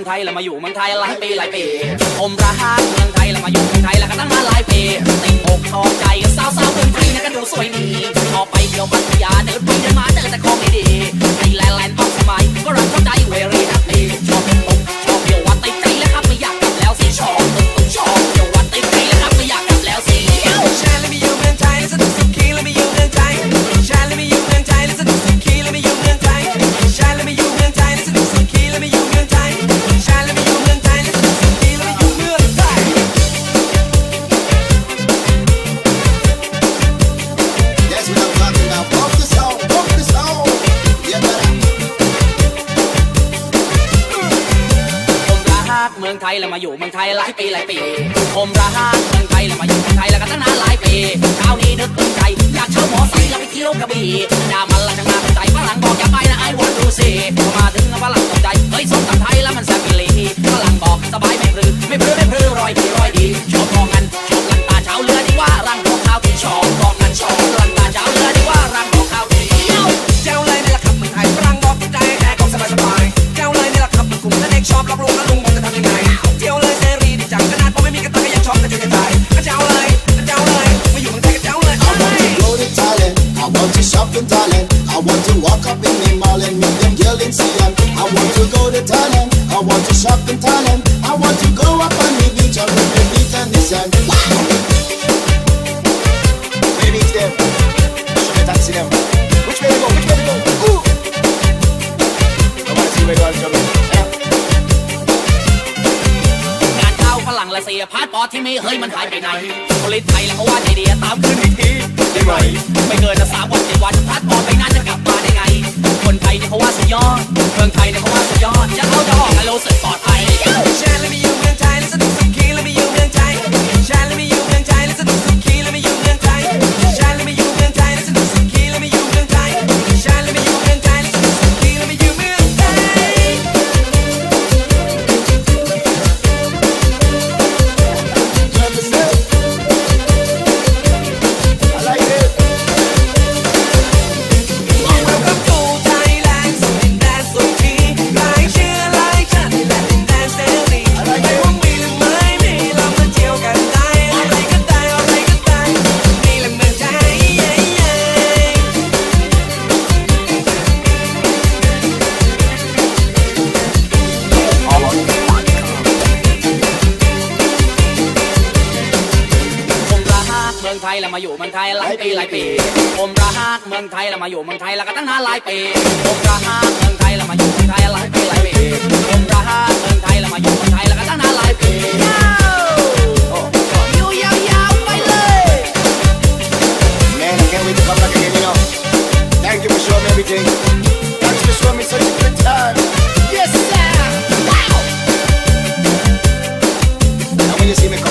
ืองไทยแล้วมาอยู่เมืองไทยหลายปีหลายปี ผมรักเมืองไทยแล้วมาอยู่เมืองไทยแล้วก็ตั้งมาหลายปีติดอกชอบใจสาวสาวเมืองไทยนะก็ดูสวยดีออกไปเที่ยวบ้าน ยแล้วมาอยู่เมืองไทยหลายปีหลายปีผมรักเมืองไทยแล้วมาอยู่เมืองไทยแล้วก็ตั้งนานหลายปีเช้านี้นึกถึงใจอยากเช่าหมอไซค์แล้วไปเที่ยวกระบี่ดามันละจังมาเป็น hotel in Siam. I want to go to Thailand. I want to shop in Thailand. I want to go up on the beach and with the beat and the sand. Baby, it's them. Show me taxi them. Which way to go? Which way to go? Ooh. I want to see where they go. Trouble. Yeah. งานเข้าฝรั่งละเสียพาสปอร์ตที่มีเฮ้ยมันหายไปไหนผลิตไทยแล้วเขาว่าใจดีตามคืนอีกทีได้ไหมไม่เกินนะสามวันเจ็ดวันพาสปอร์ตไปนานจะกลับ คนไทยเนี่ยเขาว่าสุดยอดเมืองไทยเนี่ยเขาว่าสุดยอด ยแล้วมาอยู่เมืองไทยหลายปีหลายปีผมรักเมืองไทยแล้วมาอยู่เมืองไทยแล้วก็ตั้งนานหลายปีผมรักเมืองไทยแล้วมาอยู่เมืองไทยหลายปีหลายปีผมรักเมืองไทยแล้วมาอยู่เมืองไทยแล้วก็ตั้งนานหลายปีอยู่ยาวๆไปเลย Man, I can't wait to come back again, you know. Thank you for showing me everything. Thanks for showing me such a good time. Yes, sir. Wow. And when you see me come